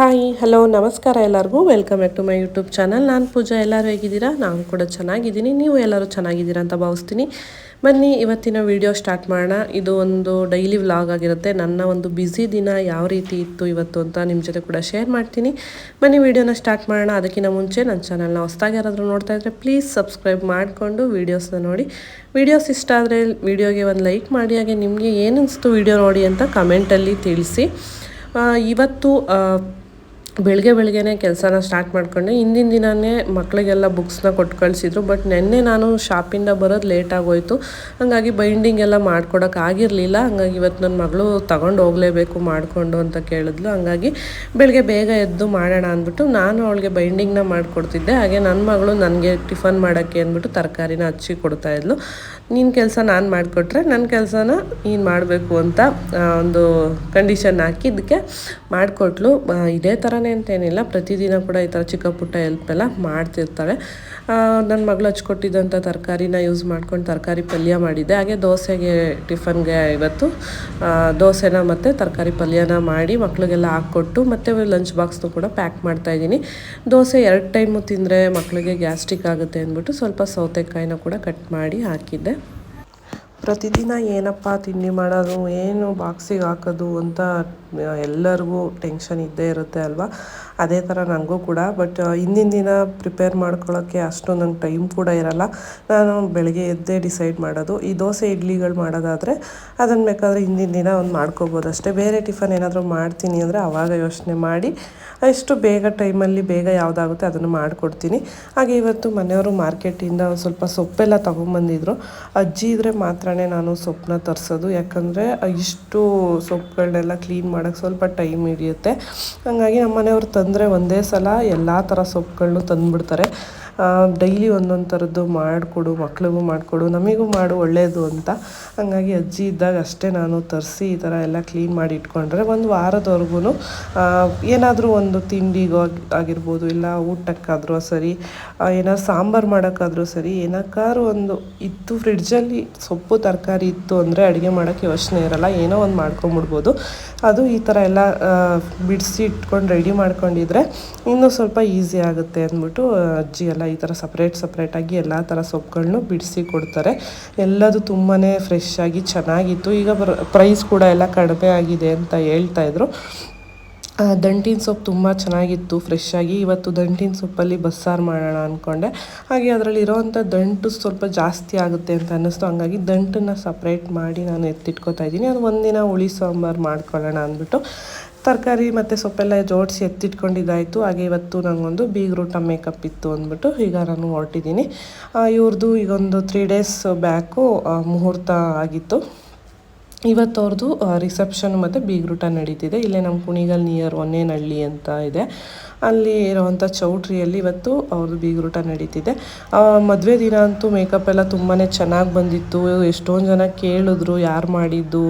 Hi, hello, ನಮಸ್ಕಾರ ಎಲ್ಲರಿಗೂ. Welcome back to my YouTube channel. ನಾನು ಪೂಜಾ, ಎಲ್ಲರೂ ಹೇಗಿದ್ದೀರಾ? ನಾನು ಕೂಡ ಚೆನ್ನಾಗಿದ್ದೀನಿ. ನೀವು ಎಲ್ಲರೂ ಚೆನ್ನಾಗಿದ್ದೀರಾ ಅಂತ ಭಾವಿಸ್ತೀನಿ. ಬನ್ನಿ, ಇವತ್ತಿನ ವಿಡಿಯೋ ಸ್ಟಾರ್ಟ್ ಮಾಡೋಣ. ಇದು ಒಂದು ಡೈಲಿ ವ್ಲಾಗ್ ಆಗಿರುತ್ತೆ. ನನ್ನ ಒಂದು ಬ್ಯುಸಿ ದಿನ ಯಾವ ರೀತಿ ಇತ್ತು ಇವತ್ತು ಅಂತ ನಿಮ್ಮ ಜೊತೆ ಕೂಡ ಶೇರ್ ಮಾಡ್ತೀನಿ. ಬನ್ನಿ, ವಿಡಿಯೋನ ಸ್ಟಾರ್ಟ್ ಮಾಡೋಣ. ಅದಕ್ಕಿಂತ ಮುಂಚೆ ನನ್ನ ಚಾನಲ್ನ ಹೊಸ್ದಾಗಿ ಯಾರಾದರೂ ನೋಡ್ತಾ ಇದ್ದರೆ ಪ್ಲೀಸ್ ಸಬ್ಸ್ಕ್ರೈಬ್ ಮಾಡಿಕೊಂಡು ವೀಡಿಯೋಸ್ನ ನೋಡಿ. ವೀಡಿಯೋಸ್ ಇಷ್ಟ ಆದರೆ ವಿಡಿಯೋಗೆ ಒಂದು ಲೈಕ್ ಮಾಡಿ. ಹಾಗೆ ನಿಮಗೆ ಏನಿಸ್ತು ವೀಡಿಯೋ ನೋಡಿ ಅಂತ ಕಮೆಂಟಲ್ಲಿ ತಿಳಿಸಿ. ಇವತ್ತು ಬೆಳಗ್ಗೆ ಬೆಳಗ್ಗೆನೇ ಕೆಲಸನ ಸ್ಟಾರ್ಟ್ ಮಾಡ್ಕೊಂಡೆ. ಹಿಂದಿನ ದಿನವೇ ಮಕ್ಕಳಿಗೆಲ್ಲ ಬುಕ್ಸ್ನ ಕೊಟ್ಟು ಕಳಿಸಿದ್ರು ಬಟ್ ನಿನ್ನೆ ನಾನು ಶಾಪಿಂದ ಬರೋದು ಲೇಟ್ ಆಗೋಯ್ತು. ಹಾಗಾಗಿ ಬೈಂಡಿಂಗ್ ಎಲ್ಲ ಮಾಡ್ಕೊಡೋಕೆ ಆಗಿರಲಿಲ್ಲ. ಹಂಗಾಗಿ ಇವತ್ತು ನನ್ನ ಮಗಳು ತಗೊಂಡು ಹೋಗಲೇಬೇಕು ಮಾಡಿಕೊಂಡು ಅಂತ ಕೇಳಿದ್ಲು. ಹಂಗಾಗಿ ಬೆಳಗ್ಗೆ ಬೇಗ ಎದ್ದು ಮಾಡೋಣ ಅಂದ್ಬಿಟ್ಟು ನಾನು ಅವಳಿಗೆ ಬೈಂಡಿಂಗ್ನ ಮಾಡಿಕೊಡ್ತಿದ್ದೆ. ಹಾಗೆ ನನ್ನ ಮಗಳು ನನಗೆ ಟಿಫನ್ ಮಾಡೋಕ್ಕೆ ಅಂದ್ಬಿಟ್ಟು ತರಕಾರಿನ ಹಚ್ಚಿ ಕೊಡ್ತಾಯಿದ್ಲು ನಿನ್ನ ಕೆಲಸ ನಾನು ಮಾಡಿಕೊಟ್ರೆ ನನ್ನ ಕೆಲಸನ ನೀನು ಮಾಡಬೇಕು ಅಂತ ಒಂದು ಕಂಡೀಷನ್ ಹಾಕಿ ಇದಕ್ಕೆ ಮಾಡಿಕೊಟ್ಲು. ಇದೇ ಥರನೇ ಅಂತೇನಿಲ್ಲ. ಪ್ರತಿದಿನ ಕೂಡ ಈ ಥರ ಚಿಕ್ಕ ಪುಟ್ಟ ಹೆಲ್ಪ್ ಎಲ್ಲ ಮಾಡ್ತಿರ್ತಾಳೆ ನನ್ನ ಮಗಳು ಹಚ್ಕೊಟ್ಟಿದ್ದಂಥ ತರಕಾರಿನ ಯೂಸ್ ಮಾಡ್ಕೊಂಡು ತರಕಾರಿ ಪಲ್ಯ ಮಾಡಿದ್ದೆ ಹಾಗೆ ದೋಸೆಗೆ ಟಿಫನ್ಗೆ ಇವತ್ತು ದೋಸೆನ ಮತ್ತು ತರಕಾರಿ ಪಲ್ಯನ ಮಾಡಿ ಮಕ್ಕಳಿಗೆಲ್ಲ ಹಾಕ್ಕೊಟ್ಟು ಮತ್ತು ಲಂಚ್ ಬಾಕ್ಸ್ನು ಕೂಡ ಪ್ಯಾಕ್ ಮಾಡ್ತಾ ಇದ್ದೀನಿ. ದೋಸೆ ಎರಡು ಟೈಮು ತಿಂದರೆ ಮಕ್ಕಳಿಗೆ ಗ್ಯಾಸ್ಟ್ರಿಕ್ ಆಗುತ್ತೆ ಅಂದ್ಬಿಟ್ಟು ಸ್ವಲ್ಪ ಸೌತೆಕಾಯಿನ ಕೂಡ ಕಟ್ ಮಾಡಿ ಹಾಕಿದ್ದೆ. ಪ್ರತಿದಿನ ಏನಪ್ಪ ತಿಂಡಿ ಮಾಡೋದು ಏನು ಬಾಕ್ಸಿಗೆ ಹಾಕೋದು ಅಂತ ಎಲ್ಲರಿಗೂ ಟೆನ್ಷನ್ ಇದ್ದೇ ಇರುತ್ತೆ ಅಲ್ವಾ? ಅದೇ ಥರ ನನಗೂ ಕೂಡ. ಬಟ್ ಹಿಂದಿನ ದಿನ ಪ್ರಿಪೇರ್ ಮಾಡ್ಕೊಳ್ಳೋಕ್ಕೆ ಅಷ್ಟು ನಂಗೆ ಟೈಮ್ ಕೂಡ ಇರಲ್ಲ. ನಾನು ಬೆಳಗ್ಗೆ ಎದ್ದೇ ಡಿಸೈಡ್ ಮಾಡೋದು. ಈ ದೋಸೆ, ಇಡ್ಲಿಗಳು ಮಾಡೋದಾದರೆ ಅದನ್ನು ಬೇಕಾದರೆ ಹಿಂದಿನ ದಿನ ಒಂದು ಮಾಡ್ಕೋಬೋದು ಅಷ್ಟೇ. ಬೇರೆ ಟಿಫನ್ ಏನಾದರೂ ಮಾಡ್ತೀನಿ ಅಂದರೆ ಆವಾಗ ಯೋಚನೆ ಮಾಡಿ, ಎಷ್ಟು ಬೇಗ ಟೈಮಲ್ಲಿ ಬೇಗ ಯಾವುದಾಗುತ್ತೆ ಅದನ್ನು ಮಾಡಿಕೊಡ್ತೀನಿ. ಹಾಗೆ ಇವತ್ತು ಮನೆಯವರು ಮಾರ್ಕೆಟಿಂದ ಸ್ವಲ್ಪ ಸೊಪ್ಪೆಲ್ಲ ತೊಗೊಂಬಂದಿದ್ರು. ಅಜ್ಜಿ ಇದ್ದರೆ ಮಾತ್ರನೇ ನಾನು ಸೊಪ್ಪನ್ನ ತರಿಸೋದು. ಯಾಕಂದರೆ ಇಷ್ಟು ಸೊಪ್ಪುಗಳನ್ನೆಲ್ಲ ಕ್ಲೀನ್ ಮಾಡೋಕ್ಕೆ ಸ್ವಲ್ಪ ಟೈಮ್ ಹಿಡಿಯುತ್ತೆ. ಹಾಗಾಗಿ ನಮ್ಮ ಮನೆಯವ್ರು ತಂದರೆ ಒಂದೇ ಸಲ ಎಲ್ಲ ಥರ ಸೊಪ್ಪುಗಳನ್ನು ತಂದುಬಿಡ್ತಾರೆ. ಡೈಲಿ ಒಂದೊಂದು ಥರದ್ದು ಮಾಡಿಕೊಡು, ಮಕ್ಳಿಗೂ ಮಾಡಿಕೊಡು, ನಮಗೂ ಮಾಡು ಒಳ್ಳೆಯದು ಅಂತ. ಹಾಗಾಗಿ ಅಜ್ಜಿ ಇದ್ದಾಗ ಅಷ್ಟೇ ನಾನು ತರಿಸಿ ಈ ಥರ ಎಲ್ಲ ಕ್ಲೀನ್ ಮಾಡಿ ಇಟ್ಕೊಂಡ್ರೆ ಒಂದು ವಾರದವರೆಗೂ ಏನಾದರೂ ಒಂದು ತಿಂಡಿಗೋ ಆಗ್- ಆಗಿರ್ಬೋದು, ಇಲ್ಲ ಊಟಕ್ಕಾದರೂ ಸರಿ ಏನಾದ್ರು ಸಾಂಬಾರು ಮಾಡೋಕ್ಕಾದರೂ ಸರಿ ಏನಕ್ಕಾದ್ರೂ ಒಂದು ಇತ್ತು ಫ್ರಿಡ್ಜಲ್ಲಿ ಸೊಪ್ಪು, ತರಕಾರಿ ಇತ್ತು ಅಂದರೆ ಅಡುಗೆ ಮಾಡೋಕ್ಕೆ ಯೋಚನೆ ಇರಲ್ಲ, ಏನೋ ಒಂದು ಮಾಡ್ಕೊಂಬಿಡ್ಬೋದು. ಅದು ಈ ಥರ ಎಲ್ಲ ಬಿಡಿಸಿ ಇಟ್ಕೊಂಡು ರೆಡಿ ಮಾಡ್ಕೊಂಡಿದ್ರೆ ಇನ್ನೂ ಸ್ವಲ್ಪ ಈಸಿ ಆಗುತ್ತೆ ಅಂದ್ಬಿಟ್ಟು ಅಜ್ಜಿ ಎಲ್ಲ ಈ ಥರ ಸಪ್ರೇಟ್ ಸಪ್ರೇಟಾಗಿ ಎಲ್ಲ ಥರ ಸೊಪ್ಪುಗಳನ್ನು ಬಿಡಿಸಿ ಕೊಡ್ತಾರೆ. ಎಲ್ಲದು ತುಂಬಾ ಫ್ರೆಶ್ ಆಗಿ ಚೆನ್ನಾಗಿತ್ತು. ಈಗ ಪ್ರೈಸ್ ಕೂಡ ಎಲ್ಲ ಕಡಿಮೆ ಆಗಿದೆ ಅಂತ ಹೇಳ್ತಾ ಇದ್ರು. ದಂಟಿನ ಸೊಪ್ಪು ತುಂಬ ಚೆನ್ನಾಗಿತ್ತು ಫ್ರೆಶ್ ಆಗಿ. ಇವತ್ತು ದಂಟಿನ ಸೊಪ್ಪಲ್ಲಿ ಬಸ್ಸಾರು ಮಾಡೋಣ ಅಂದ್ಕೊಂಡೆ ಹಾಗೆ ಅದರಲ್ಲಿ ಇರೋವಂಥ ದಂಟು ಸ್ವಲ್ಪ ಜಾಸ್ತಿ ಆಗುತ್ತೆ ಅಂತ ಅನ್ನಿಸ್ತು. ಹಂಗಾಗಿ ದಂಟನ್ನು ಸಪ್ರೇಟ್ ಮಾಡಿ ನಾನು ಎತ್ತಿಟ್ಕೋತಾ ಇದ್ದೀನಿ. ಅದು ಒಂದಿನ ಹುಳಿ ಸಾಂಬಾರು ಮಾಡ್ಕೊಳ್ಳೋಣ ಅಂದ್ಬಿಟ್ಟು. ತರಕಾರಿ ಮತ್ತು ಸೊಪ್ಪೆಲ್ಲ ಜೋಡಿಸಿ ಎತ್ತಿಟ್ಕೊಂಡಿದ್ದಾಯಿತು. ಹಾಗೆ ಇವತ್ತು ನನಗೊಂದು ಬೀಗ್ರೂಟ ಮೇಕಪ್ ಇತ್ತು ಅಂದ್ಬಿಟ್ಟು ಈಗ ನಾನು ಹೊರಟಿದ್ದೀನಿ. ಇವ್ರದ್ದು ಈಗೊಂದು ತ್ರೀ ಡೇಸ್ ಬ್ಯಾಕು ಮುಹೂರ್ತ ಆಗಿತ್ತು. ಇವತ್ತು ಅವ್ರದ್ದು ರಿಸೆಪ್ಷನ್ ಮತ್ತು ಬೀಗ್ರೂಟ ನಡೀತಿದೆ. ಇಲ್ಲೇ ನಮ್ಮ ಕುಣಿಗಲ್ ನಿಯರ್ ಒನ್ನೇನಹಳ್ಳಿ ಅಂತ ಇದೆ. ಅಲ್ಲಿ ಇರೋವಂಥ ಚೌಟ್ರಿಯಲ್ಲಿ ಇವತ್ತು ಅವ್ರದ್ದು ಬೀಗ್ರೂಟ ನಡೀತಿದೆ. ಮದುವೆ ದಿನ ಅಂತೂ ಮೇಕಪ್ ಎಲ್ಲ ತುಂಬಾ ಚೆನ್ನಾಗಿ ಬಂದಿತ್ತು. ಎಷ್ಟೊಂದು ಜನ ಕೇಳಿದ್ರು ಯಾರು ಮಾಡಿದ್ದು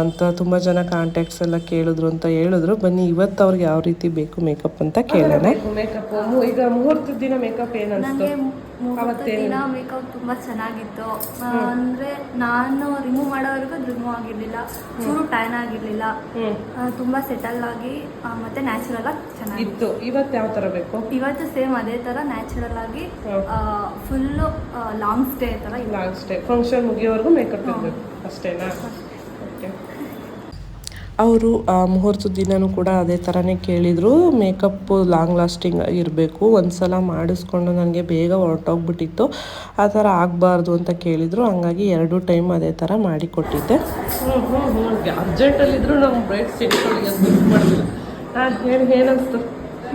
ಅಂತ ತುಂಬ ಜನ ಕಾಂಟ್ಯಾಕ್ಟ್ಸ್ ಎಲ್ಲ ಕೇಳಿದ್ರು ಅಂತ ಹೇಳಿದ್ರು. ಬನ್ನಿ ಇವತ್ತು ಅವ್ರಿಗೆ ಯಾವ ರೀತಿ ಬೇಕು ಮೇಕಪ್ ಅಂತ ಕೇಳೋಣ. ಮೇಕಪ್ ಈಗ ಮುಹೂರ್ತದ ದಿನ ಮೇಕಪ್ ನನಗೆ ಮುಹೂರ್ತ ದಿನ ಮೇಕಪ್ ತುಂಬ ಚೆನ್ನಾಗಿತ್ತು. ಅಂದರೆ ನಾನು ರಿಮೂವ್ ಮಾಡೋವರೆಗೂ ರಿಮೂವ್ ಆಗಿರ್ಲಿಲ್ಲ. ಚೂರು ಟ್ಯಾನ್ ಆಗಿರ್ಲಿಲ್ಲ. ತುಂಬಾ ಸೆಟಲ್ ಆಗಿ ಮತ್ತೆ ನ್ಯಾಚುರಲ್ ಆಗಿ ಚೆನ್ನಾಗಿತ್ತು. ಇವತ್ತು ಯಾವ ಥರ ಬೇಕು? ಇವತ್ತು ಸೇಮ್ ಅದೇ ತರ ನ್ಯಾಚುರಲ್ ಆಗಿ ಫುಲ್ ಫುಲ್ಲು ಲಾಂಗ್ ಸ್ಟೇ ತರ ಲಾಂಗ್ ಸ್ಟೇ ಫಂಕ್ಷನ್ ಮುಗಿಯೋವರೆಗೂ ಮೇಕಪ್ ಇರಬೇಕು. ಅಷ್ಟೇನಾ? ಅವರು ಮುಹೂರ್ತದ ದಿನನೂ ಕೂಡ ಅದೇ ಥರನೇ ಕೇಳಿದರು. ಮೇಕಪ್ಪು ಲಾಂಗ್ ಲಾಸ್ಟಿಂಗ್ ಇರಬೇಕು. ಒಂದು ಸಲ ಮಾಡಿಸ್ಕೊಂಡು ನನಗೆ ಬೇಗ ಹೊರಟೋಗ್ಬಿಟ್ಟಿತ್ತು. ಆ ಥರ ಆಗಬಾರ್ದು ಅಂತ ಕೇಳಿದರು. ಹಂಗಾಗಿ ಎರಡು ಟೈಮ್ ಅದೇ ಥರ ಮಾಡಿಕೊಟ್ಟಿದ್ದೆ. ಹ್ಞೂ ಹ್ಞೂ ಹ್ಞೂ ಅರ್ಜೆಂಟಲ್ಲಿದ್ದರೂ ನಮ್ಮ ಬ್ರೈಟ್ ಸಿಟ್ಗಳಿಗೆ ಮಿಸ್ ಮಾಡಿಲ್ಲ ಹಾಂ ಹೇಳಿ ಏನನ್ಸ್ತು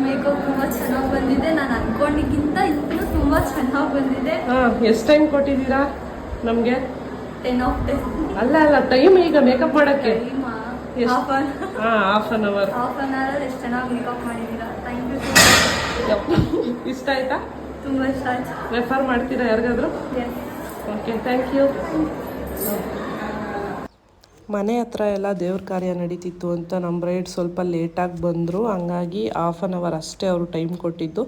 ಮೇಕಪ್ ತುಂಬಾ ಚೆನ್ನಾಗಿ ಬಂದಿದೆ. ನಾನು ಅನ್ಕೊಂಡಿಗಿಂತ ಇನ್ನೂ ತುಂಬಾ ಚೆನ್ನಾಗಿ ಬಂದಿದೆ. ಹಾಂ ಎಷ್ಟು ಟೈಮ್ ಕೊಟ್ಟಿದ್ದೀರಾ ನಮಗೆ? ಟೆನ್ ಆಫ್ ಟೆನ್ ಅಲ್ಲ ಅಲ್ಲ ಟೈಮ್ ಈಗ ಮೇಕಪ್ ಮಾಡೋಕ್ಕೆ? ಹಾಫ್ ಅನ್ ಹಾಂ half an hour half an hour ಎಷ್ಟು ಚೆನ್ನಾಗಿ ಮೇಕಪ್ ಮಾಡಿದ್ದೀರಾ? ಥ್ಯಾಂಕ್ ಯು ಇಷ್ಟ ಆಯ್ತಾ? ತುಂಬ ಇಷ್ಟ ಆಯ್ತು. ರೆಫರ್ ಮಾಡ್ತೀರಾ ಯಾರಿಗಾದ್ರು? ಓಕೆ ಥ್ಯಾಂಕ್ ಯು ಮನೆ ಹತ್ರ ಎಲ್ಲ ದೇವ್ರ ಕಾರ್ಯ ನಡೀತಿತ್ತು ಅಂತ ನಮ್ಮ ಬ್ರೈಡ್ ಸ್ವಲ್ಪ ಲೇಟಾಗಿ ಬಂದರು. ಹಂಗಾಗಿ ಹಾಫ್ ಆನ್ ಅವರ್ ಅಷ್ಟೇ ಅವರು ಟೈಮ್ ಕೊಟ್ಟಿದ್ದು.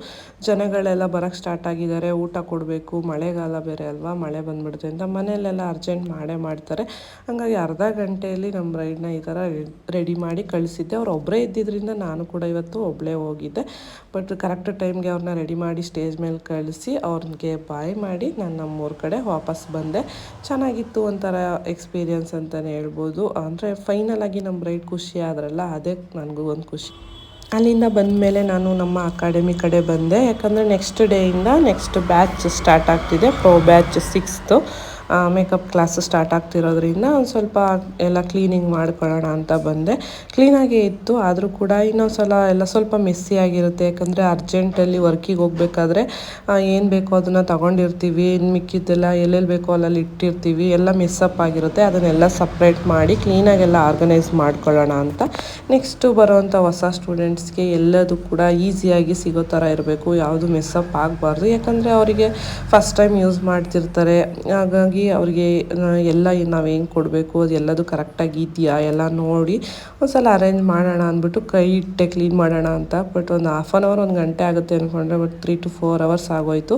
ಜನಗಳೆಲ್ಲ ಬರೋಕ್ಕೆ ಸ್ಟಾರ್ಟ್ ಆಗಿದ್ದಾರೆ. ಊಟ ಕೊಡಬೇಕು, ಮಳೆಗಾಲ ಬೇರೆ ಅಲ್ವಾ? ಮಳೆ ಬಂದ್ಬಿಡುತ್ತೆ ಅಂತ ಮನೆಯಲ್ಲೆಲ್ಲ ಅರ್ಜೆಂಟ್ ಮಾಡೇ ಮಾಡ್ತಾರೆ. ಹಂಗಾಗಿ ಅರ್ಧ ಗಂಟೆಯಲ್ಲಿ ನಮ್ಮ ಬ್ರೈಡ್ನ ಈ ಥರ ರೆಡಿ ಮಾಡಿ ಕಳಿಸಿದ್ದೆ. ಅವ್ರು ಒಬ್ಬರೇ ಇದ್ದಿದ್ದರಿಂದ ನಾನು ಕೂಡ ಇವತ್ತು ಒಬ್ಬಳೇ ಹೋಗಿದ್ದೆ. ಬಟ್ ಕರೆಕ್ಟ್ ಟೈಮ್ಗೆ ಅವ್ರನ್ನ ರೆಡಿ ಮಾಡಿ ಸ್ಟೇಜ್ ಮೇಲೆ ಕಳಿಸಿ ಅವ್ರಿಗೆ ಬಾಯ್ ಮಾಡಿ ನಾನು ನಮ್ಮೂರ ಕಡೆ ವಾಪಸ್ ಬಂದೆ. ಚೆನ್ನಾಗಿತ್ತು ಒಂಥರ ಎಕ್ಸ್ಪೀರಿಯನ್ಸ್ ಅಂತಲೇ ಹೇಳ್ಬೋದು. ಅಂದರೆ ಫೈನಲ್ ಆಗಿ ನಮ್ಮ ಬ್ರೈಡ್ ಖುಷಿ ಆದ್ರಲ್ಲ, ಅದೇ ನನಗೂ ಒಂದು ಖುಷಿ. ಅಲ್ಲಿಂದ ಬಂದ ಮೇಲೆ ನಾನು ನಮ್ಮ ಅಕಾಡೆಮಿ ಕಡೆ ಬಂದೆ. ಯಾಕಂದರೆ ನೆಕ್ಸ್ಟ್ ಡೇಯಿಂದ ನೆಕ್ಸ್ಟ್ ಬ್ಯಾಚ್ ಸ್ಟಾರ್ಟ್ ಆಗ್ತಿದೆ. Pro batch sixth makeup class start ಆಗ್ತಿರೋದ್ರಿಂದ ಒಂದು ಸ್ವಲ್ಪ ಎಲ್ಲ ಕ್ಲೀನಿಂಗ್ ಮಾಡ್ಕೊಳ್ಳೋಣ ಅಂತ ಬಂದೆ. ಕ್ಲೀನಾಗೇ ಇತ್ತು, ಆದರೂ ಕೂಡ ಇನ್ನೊಂದು ಸಲ ಎಲ್ಲ ಸ್ವಲ್ಪ ಮೆಸ್ಸಿ ಆಗಿರುತ್ತೆ. ಯಾಕಂದರೆ ಅರ್ಜೆಂಟಲ್ಲಿ ವರ್ಕಿಗೆ ಹೋಗ್ಬೇಕಾದ್ರೆ ಏನು ಬೇಕೋ ಅದನ್ನು ತಗೊಂಡಿರ್ತೀವಿ ಏನು ಮಿಕ್ಕಿದ್ದೆಲ್ಲ ಎಲ್ಲೆಲ್ಲಿ ಬೇಕೋ ಅಲ್ಲಲ್ಲಿ ಇಟ್ಟಿರ್ತೀವಿ, ಎಲ್ಲ ಮಿಸ್ಸಪ್ ಆಗಿರುತ್ತೆ. ಅದನ್ನೆಲ್ಲ ಸಪ್ರೇಟ್ ಮಾಡಿ ಕ್ಲೀನಾಗೆಲ್ಲ ಆರ್ಗನೈಸ್ ಮಾಡ್ಕೊಳ್ಳೋಣ ಅಂತ. ನೆಕ್ಸ್ಟು ಬರೋವಂಥ ಹೊಸ ಸ್ಟೂಡೆಂಟ್ಸ್ಗೆ ಎಲ್ಲದೂ ಕೂಡ ಈಸಿಯಾಗಿ ಸಿಗೋ ಥರ ಇರಬೇಕು. ಯಾವುದು ಮಿಸ್ಸಪ್ ಆಗಬಾರ್ದು. ಯಾಕಂದರೆ ಅವರಿಗೆ ಫಸ್ಟ್ ಟೈಮ್ ಯೂಸ್ ಮಾಡ್ತಿರ್ತಾರೆ. ಹಾಗಾಗಿ ಅವ್ರಿಗೆ ಎಲ್ಲ ನಾವು ಏನು ಕೊಡಬೇಕು, ಅದು ಎಲ್ಲದು ಕರೆಕ್ಟಾಗಿ ಇದೆಯಾ ಎಲ್ಲ ನೋಡಿ ಒಂದ್ಸಲ ಅರೇಂಜ್ ಮಾಡೋಣ ಅಂದ್ಬಿಟ್ಟು ಕೈ ಇಟ್ಟೆ ಕ್ಲೀನ್ ಮಾಡೋಣ ಅಂತ. ಬಟ್ ಒಂದು ಹಾಫ್ ಆನ್ ಅವರ್ ಒಂದು ಗಂಟೆ ಆಗುತ್ತೆ ಅಂದ್ಕೊಂಡ್ರೆ but three to four hours ಆಗೋಯಿತು.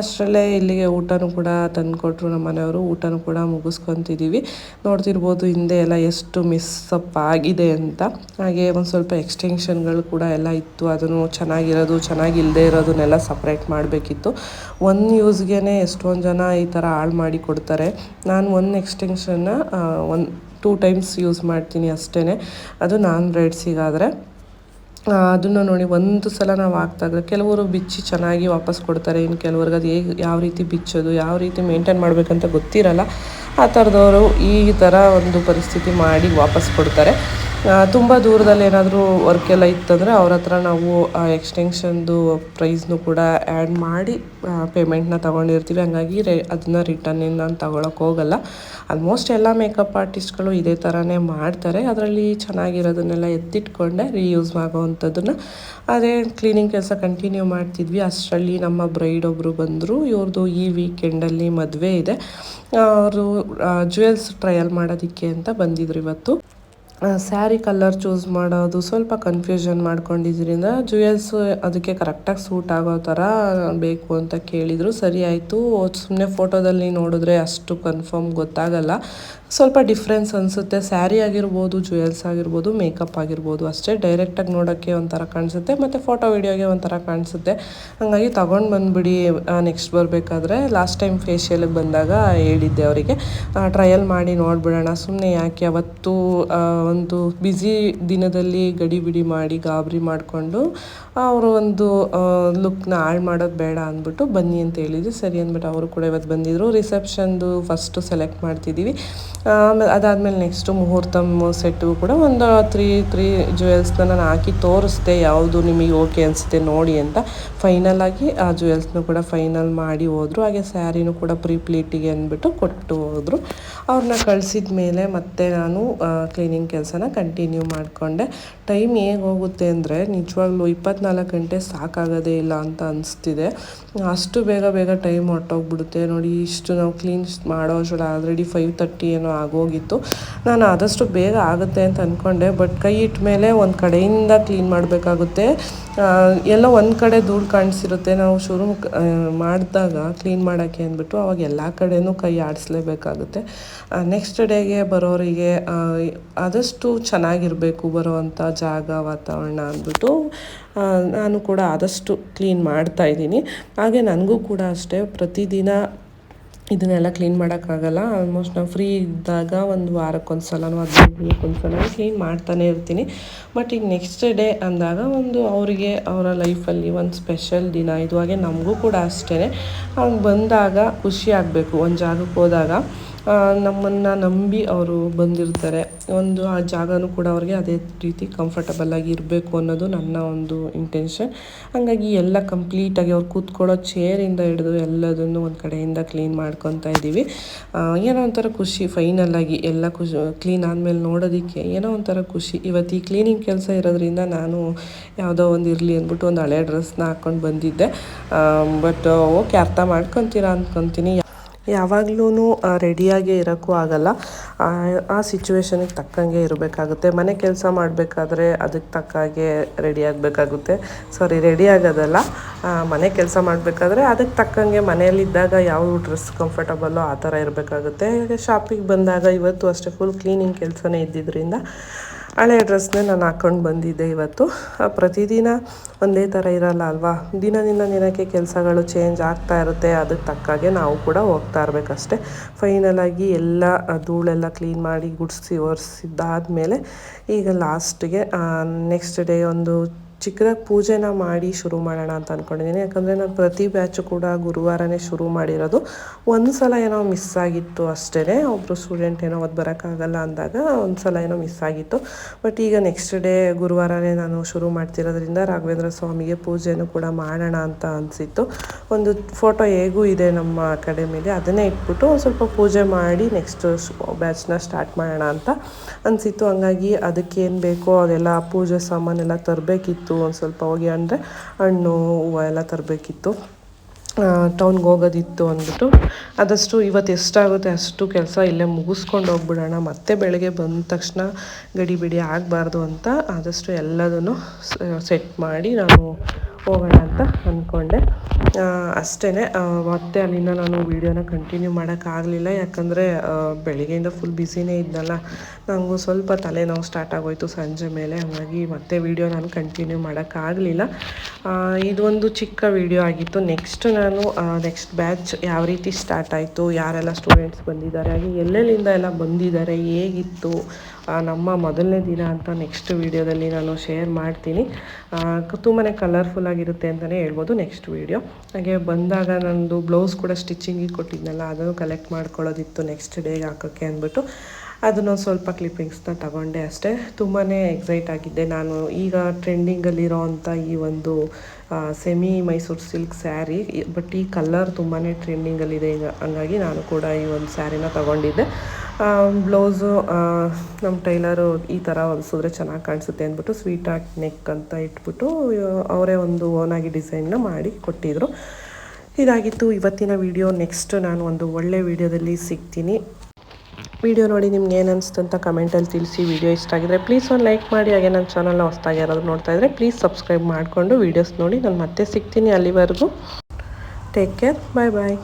ಅಷ್ಟರಲ್ಲೇ ಇಲ್ಲಿಗೆ ಊಟನೂ ಕೂಡ ತಂದುಕೊಟ್ರು ನಮ್ಮ ಮನೆಯವರು. ಊಟನೂ ಕೂಡ ಮುಗಿಸ್ಕೊತಿದ್ದೀವಿ ನೋಡ್ತಿರ್ಬೋದು ಹಿಂದೆ ಎಲ್ಲ ಎಷ್ಟು ಮಿಸ್ಸಪ್ ಆಗಿದೆ ಅಂತ. ಹಾಗೆ ಒಂದು ಸ್ವಲ್ಪ ಎಕ್ಸ್ಟೆನ್ಷನ್ಗಳು ಕೂಡ ಎಲ್ಲ ಇತ್ತು. ಅದನ್ನು ಚೆನ್ನಾಗಿರೋದು ಚೆನ್ನಾಗಿಲ್ಲದೆ ಇರೋದನ್ನೆಲ್ಲ ಸಪ್ರೇಟ್ ಮಾಡಬೇಕಿತ್ತು. ಒಂದು ಯೂಸ್ಗೆ ಎಷ್ಟೊಂದು ಜನ ಈ ಥರ ಹಾಳು ಮಾಡಿ ಕೊಡ್ತಾರೆ ನಾನು ಒಂದು ಎಕ್ಸ್ಟೆನ್ಷನ್ನ ಒನ್ ಟೂ ಟೈಮ್ಸ್ ಯೂಸ್ ಮಾಡ್ತೀನಿ ಅಷ್ಟೇ ಅದು ನಾನ್ ಬ್ರೈಡ್ಸಿಗಾದರೆ ಅದನ್ನು ನೋಡಿ ಒಂದು ಸಲ ನಾವು ಹಾಕ್ದಾಗ ಕೆಲವರು ಬಿಚ್ಚಿ ಚೆನ್ನಾಗಿ ವಾಪಸ್ ಕೊಡ್ತಾರೆ. ಇನ್ನು ಕೆಲವ್ರಿಗೆ ಅದು ಹೇಗೆ, ಯಾವ ರೀತಿ ಬಿಚ್ಚೋದು, ಯಾವ ರೀತಿ ಮೇಂಟೈನ್ ಮಾಡಬೇಕಂತ ಗೊತ್ತಿರಲ್ಲ. ಆ ಥರದವರು ಈ ಥರ ಒಂದು ಪರಿಸ್ಥಿತಿ ಮಾಡಿ ವಾಪಸ್ ಕೊಡ್ತಾರೆ. ತುಂಬ ದೂರದಲ್ಲಿ ಏನಾದರೂ ವರ್ಕ್ ಎಲ್ಲ ಇತ್ತಂದರೆ ಅವ್ರ ಹತ್ರ ನಾವು, ಆ ಎಕ್ಸ್ಟೆನ್ಷನ್ದು ಪ್ರೈಸ್ನು ಕೂಡ ಆ್ಯಡ್ ಮಾಡಿ ಪೇಮೆಂಟ್ನ ತೊಗೊಂಡಿರ್ತೀವಿ. ಹಂಗಾಗಿ ರೇ, ಅದನ್ನ ರಿಟರ್ನ್ ನಾನು ತಗೊಳಕ್ಕೆ ಹೋಗಲ್ಲ. ಆಲ್ಮೋಸ್ಟ್ ಎಲ್ಲ ಮೇಕಪ್ ಆರ್ಟಿಸ್ಟ್ಗಳು ಇದೇ ಥರನೇ ಮಾಡ್ತಾರೆ. ಅದರಲ್ಲಿ ಚೆನ್ನಾಗಿರೋದನ್ನೆಲ್ಲ ಎತ್ತಿಟ್ಕೊಂಡೆ ರೀಯೂಸ್ ಆಗೋವಂಥದ್ದನ್ನು ಅದೇ ಕ್ಲೀನಿಂಗ್ ಕೆಲಸ ಕಂಟಿನ್ಯೂ ಮಾಡ್ತಿದ್ವಿ. ಅಷ್ಟರಲ್ಲಿ ನಮ್ಮ ಬ್ರೈಡ್ ಒಬ್ಬರು ಬಂದರು. ಇವ್ರದ್ದು ಈ ವೀಕೆಂಡಲ್ಲಿ ಮದುವೆ ಇದೆ. ಅವರು ಜ್ಯುವೆಲ್ಸ್ ಟ್ರಯಲ್ ಮಾಡೋದಕ್ಕೆ ಅಂತ ಬಂದಿದ್ರು ಇವತ್ತು. ಸ್ಯಾರಿ ಕಲರ್ ಚೂಸ್ ಮಾಡೋದು ಸ್ವಲ್ಪ ಕನ್ಫ್ಯೂಷನ್ ಮಾಡ್ಕೊಂಡಿದ್ದರಿಂದ ಜ್ಯುವೆಲ್ಸ್ ಅದಕ್ಕೆ ಕರೆಕ್ಟಾಗಿ ಸೂಟ್ ಆಗೋ ಥರ ಬೇಕು ಅಂತ ಕೇಳಿದರು. ಸರಿ ಆಯಿತು. ಸುಮ್ಮನೆ ಫೋಟೋದಲ್ಲಿ ನೋಡಿದ್ರೆ ಅಷ್ಟು ಕನ್ಫರ್ಮ್ ಗೊತ್ತಾಗಲ್ಲ. ಸ್ವಲ್ಪ ಡಿಫ್ರೆನ್ಸ್ ಅನಿಸುತ್ತೆ. ಸ್ಯಾರಿ ಆಗಿರ್ಬೋದು ಜ್ಯುವೆಲ್ಸ್ ಆಗಿರ್ಬೋದು ಮೇಕಪ್ ಆಗಿರ್ಬೋದು, ಅಷ್ಟೇ. ಡೈರೆಕ್ಟಾಗಿ ನೋಡೋಕ್ಕೆ ಒಂಥರ ಕಾಣಿಸುತ್ತೆ, ಮತ್ತು ಫೋಟೋ ವೀಡಿಯೋಗೆ ಒಂಥರ ಕಾಣಿಸುತ್ತೆ. ಹಾಗಾಗಿ ತೊಗೊಂಡು ಬಂದುಬಿಡಿ ನೆಕ್ಸ್ಟ್ ಬರಬೇಕಾದ್ರೆ. ಲಾಸ್ಟ್ ಟೈಮ್ ಫೇಶಿಯಲಿಗೆ ಬಂದಾಗ ಹೇಳಿದ್ದೆ ಅವರಿಗೆ. ಟ್ರಯಲ್ ಮಾಡಿ ನೋಡಿಬಿಡೋಣ. ಸುಮ್ಮನೆ ಯಾಕೆ ಅವತ್ತು ಒಂದು ಬ್ಯುಸಿ ದಿನದಲ್ಲಿ ಗಡಿಬಿಡಿ ಮಾಡಿ, ಗಾಬರಿ ಮಾಡಿಕೊಂಡು ಅವರು ಒಂದು ಲುಕ್ನ ಹಾಳು ಮಾಡೋದು ಬೇಡ ಅಂದ್ಬಿಟ್ಟು ಬನ್ನಿ ಅಂತ ಹೇಳಿದ್ರು. ಸರಿ ಅಂದ್ಬಿಟ್ಟು ಅವರು ಕೂಡ ಇವತ್ತು ಬಂದಿದ್ದರು ರಿಸೆಪ್ಷನ್ದು ಫಸ್ಟು ಸೆಲೆಕ್ಟ್ ಮಾಡ್ತಿದ್ದೀವಿ ಆಮೇಲೆ ಅದಾದಮೇಲೆ ನೆಕ್ಸ್ಟು ಮುಹೂರ್ತಮ್ ಸೆಟ್ಟು ಕೂಡ ಒಂದು ತ್ರೀ ತ್ರೀ ಜ್ಯುವೆಲ್ಸ್ನ ನಾನು ಹಾಕಿ ತೋರಿಸ್ದೆ, ಯಾವುದು ನಿಮಗೆ ಓಕೆ ಅನಿಸುತ್ತೆ ನೋಡಿ ಅಂತ. ಫೈನಲ್ ಆಗಿ ಆ ಜ್ಯುವೆಲ್ಸ್ನೂ ಕೂಡ ಫೈನಲ್ ಮಾಡಿ ಹೋದರು. ಹಾಗೆ ಸ್ಯಾರಿನೂ ಕೂಡ ಪ್ರೀ ಪ್ಲೀಟಿಗೆ ಅಂದ್ಬಿಟ್ಟು ಕೊಟ್ಟು ಹೋದರು. ಅವ್ರನ್ನ ಕಳಿಸಿದ ಮೇಲೆ ಮತ್ತೆ ನಾನು ಕ್ಲೀನಿಂಗ್ ಕೆಲಸನ ಕಂಟಿನ್ಯೂ ಮಾಡಿಕೊಂಡೆ. ಟೈಮ್ ಹೇಗೆ ಹೋಗುತ್ತೆ ಅಂದರೆ, ನಿಜವಾಗ್ಲೂ ಇಪ್ಪತ್ನಾಲ್ಕು ಗಂಟೆ ಸಾಕಾಗೋದೇ ಇಲ್ಲ ಅಂತ ಅನಿಸ್ತಿದೆ. ಅಷ್ಟು ಬೇಗ ಬೇಗ ಟೈಮ್ ಹೊಟ್ಟೋಗ್ಬಿಡುತ್ತೆ ನೋಡಿ, ಇಷ್ಟು ನಾವು ಕ್ಲೀನ್ ಮಾಡೋ ಅಷ್ಟರಲ್ಲಿ ಆಲ್ರೆಡಿ ಫೈವ್ ತರ್ಟಿ ಏನೋ ಆಗೋಗಿತ್ತು. ನಾನು ಆದಷ್ಟು ಬೇಗ ಆಗುತ್ತೆ ಅಂತ ಅಂದ್ಕೊಂಡೆ ಬಟ್ ಕೈ ಇಟ್ಟ ಮೇಲೆ ಒಂದು ಕಡೆಯಿಂದ ಕ್ಲೀನ್ ಮಾಡಬೇಕಾಗುತ್ತೆ. ಎಲ್ಲ ಒಂದು ಕಡೆ ಧೂಳು ಕಾಣಿಸಿರುತ್ತೆ. ನಾವು ಶುರು ಮಾಡಿದಾಗ ಕ್ಲೀನ್ ಮಾಡೋಕ್ಕೆ ಅಂದ್ಬಿಟ್ಟು ಅವಾಗ ಎಲ್ಲ ಕಡೆಯೂ ಕೈ ಆಡಿಸ್ಲೇಬೇಕಾಗುತ್ತೆ. ನೆಕ್ಸ್ಟ್ ಡೇಗೆ ಬರೋರಿಗೆ ಆದಷ್ಟು ಚೆನ್ನಾಗಿರಬೇಕು ಬರೋವಂಥ ಜಾಗ, ವಾತಾವರಣ ಅಂದ್ಬಿಟ್ಟು ನಾನು ಕೂಡ ಆದಷ್ಟು ಕ್ಲೀನ್ ಮಾಡ್ತಾ ಇದ್ದೀನಿ. ಹಾಗೆ ನನಗೂ ಕೂಡ ಅಷ್ಟೇ ಪ್ರತಿದಿನ ಇದನ್ನೆಲ್ಲ ಕ್ಲೀನ್ ಮಾಡೋಕ್ಕಾಗಲ್ಲ. ಆಲ್ಮೋಸ್ಟ್ ನಾವು ಫ್ರೀ ಇದ್ದಾಗ ಒಂದು ವಾರಕ್ಕೊಂದು ಸಲನೋ ಹದಿನೈದು ದಿನಕ್ಕೊಂದು ಸಲ ಕ್ಲೀನ್ ಮಾಡ್ತಾನೆ ಇರ್ತೀನಿ. ಬಟ್ ಈಗ ನೆಕ್ಸ್ಟ್ ಡೇ ಅಂದಾಗ ಒಂದು ಅವರಿಗೆ ಅವರ ಲೈಫಲ್ಲಿ ಒಂದು ಸ್ಪೆಷಲ್ ದಿನ. ಇದು ಹಾಗೆ ನಮಗೂ ಕೂಡ ಅಷ್ಟೇ ಅವ್ನು ಬಂದಾಗ ಖುಷಿ ಆಗಬೇಕು ಒಂದು ಜಾಗಕ್ಕೆ ಹೋದಾಗ. ನಮ್ಮನ್ನು ನಂಬಿ ಅವರು ಬಂದಿರ್ತಾರೆ. ಒಂದು ಆ ಜಾಗನೂ ಕೂಡ ಅವ್ರಿಗೆ ಅದೇ ರೀತಿ ಕಂಫರ್ಟಬಲ್ ಆಗಿ ಇರಬೇಕು ಅನ್ನೋದು ನನ್ನ ಒಂದು ಇಂಟೆನ್ಷನ್ ಹಾಗಾಗಿ ಎಲ್ಲ ಕಂಪ್ಲೀಟಾಗಿ ಅವ್ರು ಕೂತ್ಕೊಳ್ಳೋ ಚೇರಿಂದ ಹಿಡಿದು ಎಲ್ಲದನ್ನು ಒಂದು ಕಡೆಯಿಂದ ಕ್ಲೀನ್ ಮಾಡ್ಕೊತಾ ಇದ್ದೀವಿ. ಏನೋ ಒಂಥರ ಖುಷಿ ಫೈನಲ್ ಆಗಿ ಎಲ್ಲ ಖುಷಿ ಕ್ಲೀನ್ ಆದಮೇಲೆ ನೋಡೋದಕ್ಕೆ ಏನೋ ಒಂಥರ ಖುಷಿ. ಇವತ್ತು ಈ ಕ್ಲೀನಿಂಗ್ ಕೆಲಸ ಇರೋದ್ರಿಂದ ನಾನು ಯಾವುದೋ ಒಂದು ಇರಲಿ ಅಂದ್ಬಿಟ್ಟು ಒಂದು ಹಳೆ ಡ್ರೆಸ್ನ ಹಾಕ್ಕೊಂಡು ಬಂದಿದ್ದೆ. ಬಟ್ ಓಕೆ, ಅರ್ಥ ಮಾಡ್ಕೊತೀರಾ ಅಂದ್ಕೊತೀನಿ ಯಾವಾಗ್ಲೂ ರೆಡಿಯಾಗೇ ಇರೋಕ್ಕೂ ಆಗಲ್ಲ. ಆ, ಸಿಚುವೇಶನಿಗೆ ತಕ್ಕಂಗೆ ಇರಬೇಕಾಗುತ್ತೆ. ಮನೆ ಕೆಲಸ ಮಾಡಬೇಕಾದ್ರೆ ಅದಕ್ಕೆ ತಕ್ಕ ಹಾಗೆ ರೆಡಿ ಆಗಬೇಕಾಗುತ್ತೆ. ಸಾರಿ ರೆಡಿ ಆಗೋದಲ್ಲ. ಮನೆ ಕೆಲಸ ಮಾಡಬೇಕಾದ್ರೆ ಅದಕ್ಕೆ ತಕ್ಕಂಗೆ ಮನೆಯಲ್ಲಿದ್ದಾಗ ಯಾವ ಡ್ರೆಸ್ ಕಂಫರ್ಟಬಲ್ಲೋ ಆ ಥರ ಇರಬೇಕಾಗುತ್ತೆ. ಶಾಪಿಗೆ ಬಂದಾಗ ಇವತ್ತು ಅಷ್ಟೇ ಫುಲ್ ಕ್ಲೀನಿಂಗ್ ಕೆಲಸನೇ ಇದ್ದಿದ್ದರಿಂದ ಹಳೆ ಡ್ರೆಸ್ನೇ ನಾನು ಹಾಕ್ಕೊಂಡು ಬಂದಿದ್ದೆ ಇವತ್ತು. ಪ್ರತಿದಿನ ಒಂದೇ ಥರ ಇರಲ್ಲ ಅಲ್ವಾ ದಿನದಿಂದ ದಿನಕ್ಕೆ ಕೆಲಸಗಳು ಚೇಂಜ್ ಆಗ್ತಾ ಇರುತ್ತೆ. ಅದಕ್ಕೆ ತಕ್ಕಾಗೆ ನಾವು ಕೂಡ ಹೋಗ್ತಾ ಇರಬೇಕಷ್ಟೆ. ಫೈನಲಾಗಿ ಎಲ್ಲ ಧೂಳೆಲ್ಲ ಕ್ಲೀನ್ ಮಾಡಿ ಗುಡಿಸಿ ಒರೆಸಿದ್ದಾದಮೇಲೆ ಈಗ ಲಾಸ್ಟಿಗೆ ನೆಕ್ಸ್ಟ್ ಡೇ ಒಂದು ಚಿಕ್ಕದಾಗಿ ಪೂಜೆನ ಮಾಡಿ ಶುರು ಮಾಡೋಣ ಅಂತ ಅಂದ್ಕೊಂಡಿದ್ದೀನಿ ಯಾಕಂದರೆ ನಾನು ಪ್ರತಿ ಬ್ಯಾಚು ಕೂಡ ಗುರುವಾರನೇ ಶುರು ಮಾಡಿರೋದು. ಒಂದು ಸಲ ಏನೋ ಮಿಸ್ ಆಗಿತ್ತು ಅಷ್ಟೇ ಒಬ್ಬರು ಸ್ಟೂಡೆಂಟ್ ಏನೋ ಅದು ಬರೋಕ್ಕಾಗಲ್ಲ ಅಂದಾಗ ಒಂದು ಸಲ ಏನೋ ಮಿಸ್ ಆಗಿತ್ತು. ಬಟ್ ಈಗ ನೆಕ್ಸ್ಟ್ ಡೇ ಗುರುವಾರನೇ ನಾನು ಶುರು ಮಾಡ್ತಿರೋದ್ರಿಂದ ರಾಘವೇಂದ್ರ ಸ್ವಾಮಿಗೆ ಪೂಜೆನೂ ಕೂಡ ಮಾಡೋಣ ಅಂತ ಅನಿಸಿತ್ತು. ಒಂದು ಫೋಟೋ ಹೇಗೂ ಇದೆ ನಮ್ಮ ಅಕಾಡೆಮಿಲಿ ಅದನ್ನೇ ಇಟ್ಬಿಟ್ಟು ಒಂದು ಸ್ವಲ್ಪ ಪೂಜೆ ಮಾಡಿ ನೆಕ್ಸ್ಟ್ ಬ್ಯಾಚ್ನ ಸ್ಟಾರ್ಟ್ ಮಾಡೋಣ ಅಂತ ಅನಿಸಿತ್ತು. ಹಂಗಾಗಿ ಅದಕ್ಕೇನು ಬೇಕೋ ಅದೆಲ್ಲ ಪೂಜೆ ಸಾಮಾನೆಲ್ಲ ತರಬೇಕಿತ್ತು. ಒಂದು ಸ್ವಲ್ಪ ಹೋಗಿ ಅಂದರೆ ಹಣ್ಣು, ಹೂವು ಎಲ್ಲ ತರಬೇಕಿತ್ತು. ಟೌನ್ಗೆ ಹೋಗೋದಿತ್ತು ಅಂದ್ಬಿಟ್ಟು. ಆದಷ್ಟು ಇವತ್ತು ಎಷ್ಟಾಗುತ್ತೆ ಅಷ್ಟು ಕೆಲಸ ಇಲ್ಲೇ ಮುಗಿಸ್ಕೊಂಡು ಹೋಗ್ಬಿಡೋಣ. ಮತ್ತೆ ಬೆಳಗ್ಗೆ ಬಂದ ತಕ್ಷಣ ಗಡಿಬಿಡಿ ಆಗಬಾರ್ದು ಅಂತ ಆದಷ್ಟು ಎಲ್ಲದನ್ನು ಸೆಟ್ ಮಾಡಿ ನಾನು ಹೋಗೋಣ ಅಂತ ಅಂದ್ಕೊಂಡೆ. ಅಷ್ಟೇ ಮತ್ತೆ ಅಲ್ಲಿಂದ ನಾನು ವೀಡಿಯೋನ ಕಂಟಿನ್ಯೂ ಮಾಡೋಕ್ಕಾಗಲಿಲ್ಲ. ಯಾಕಂದರೆ ಬೆಳಿಗ್ಗೆಯಿಂದ ಫುಲ್ ಬ್ಯುಸಿನೇ ಇದ್ನಲ್ಲ. ನನಗೂ ಸ್ವಲ್ಪ ತಲೆನೋವು ಸ್ಟಾರ್ಟ್ ಆಗೋಯ್ತು ಸಂಜೆ ಮೇಲೆ. ಹಾಗಾಗಿ ಮತ್ತೆ ವೀಡಿಯೋ ನಾನು ಕಂಟಿನ್ಯೂ ಮಾಡೋಕ್ಕಾಗಲಿಲ್ಲ. ಇದೊಂದು ಚಿಕ್ಕ ವೀಡಿಯೋ ಆಗಿತ್ತು. ನೆಕ್ಸ್ಟ್ ನಾನು ನೆಕ್ಸ್ಟ್ ಬ್ಯಾಚ್ ಯಾವ ರೀತಿ ಸ್ಟಾರ್ಟ್ ಆಯಿತು, ಯಾರೆಲ್ಲ ಸ್ಟೂಡೆಂಟ್ಸ್ ಬಂದಿದ್ದಾರೆ ಹಾಗೆ ಎಲ್ಲೆಲ್ಲಿಂದ ಎಲ್ಲ ಬಂದಿದ್ದಾರೆ, ಹೇಗಿತ್ತು ನಮ್ಮ ಮೊದಲನೇ ದಿನ ಅಂತ ನೆಕ್ಸ್ಟ್ ವೀಡಿಯೋದಲ್ಲಿ ನಾನು ಶೇರ್ ಮಾಡ್ತೀನಿ. ತುಂಬಾ ಕಲರ್ಫುಲ್ ಆಗಿರುತ್ತೆ ಅಂತಲೇ ಹೇಳ್ಬೋದು ನೆಕ್ಸ್ಟ್ ವೀಡಿಯೋ ಹಾಗೆ ಬಂದಾಗ ನಂದು ಬ್ಲೌಸ್ ಕೂಡ ಸ್ಟಿಚ್ಚಿಂಗಿಗೆ ಕೊಟ್ಟಿದ್ನಲ್ಲ, ಅದನ್ನು ಕಲೆಕ್ಟ್ ಮಾಡ್ಕೊಳ್ಳೋದಿತ್ತು ನೆಕ್ಸ್ಟ್ ಡೇಗೆ ಹಾಕೋಕ್ಕೆ ಅಂದ್ಬಿಟ್ಟು. ಅದನ್ನು ಸ್ವಲ್ಪ ಕ್ಲಿಪ್ಪಿಂಗ್ಸ್ನ ತಗೊಂಡೆ ಅಷ್ಟೇ. ತುಂಬಾ ಎಕ್ಸೈಟ್ ಆಗಿದ್ದೆ. ನಾನು ಈಗ ಟ್ರೆಂಡಿಂಗಲ್ಲಿರೋ ಅಂಥ ಈ ಒಂದು semi Mysore silk sari but ಈ ಕಲರ್ ತುಂಬಾ ಟ್ರೆಂಡಿಂಗಲ್ಲಿದೆ ಈಗ ಹಂಗಾಗಿ ನಾನು ಕೂಡ ಈ ಒಂದು ಸ್ಯಾರಿನ ತಗೊಂಡಿದ್ದೆ. ಬ್ಲೌಸು ನಮ್ಮ ಟೈಲರು ಈ ಥರ ಹೊಲಿಸಿದ್ರೆ ಚೆನ್ನಾಗಿ ಕಾಣಿಸುತ್ತೆ ಅಂದ್ಬಿಟ್ಟು ಸ್ವೀಟ್ ಆರ್ಟ್ ನೆಕ್ ಅಂತ ಇಟ್ಬಿಟ್ಟು ಅವರೇ ಒಂದು ಓನಾಗಿ ಡಿಸೈನ್ನ ಮಾಡಿ ಕೊಟ್ಟಿದ್ರು. ಇದಾಗಿತ್ತು ಇವತ್ತಿನ ವಿಡಿಯೋ. ನೆಕ್ಸ್ಟ್ ನಾನು ಒಂದು ಒಳ್ಳೆ ವಿಡಿಯೋದಲ್ಲಿ ಸಿಗ್ತೀನಿ. ವಿಡಿಯೋ ನೋಡಿ ನಿಮ್ಗೆ ಏನು ಅನಿಸ್ತು ಅಂತ ಕಮೆಂಟಲ್ಲಿ ತಿಳಿಸಿ. ವಿಡಿಯೋ ಇಷ್ಟ ಆಗಿದ್ರೆ ಪ್ಲೀಸ್ ಒಂದು ಲೈಕ್ ಮಾಡಿ. ಹಾಗೆ ನನ್ನ ಚಾನಲ್ನ ಹೊಸ್ದಾಗಿ ಯಾರಾದರೂ ನೋಡ್ತಾ ಇದ್ದರೆ ಪ್ಲೀಸ್ ಸಬ್ಸ್ಕ್ರೈಬ್ ಮಾಡಿಕೊಂಡು ವೀಡಿಯೋಸ್ ನೋಡಿ. ನಾನು ಮತ್ತೆ ಸಿಗ್ತೀನಿ ಅಲ್ಲಿವರೆಗೂ. ಟೇಕ್ ಕೇರ್ ಬಾಯ್ ಬಾಯ್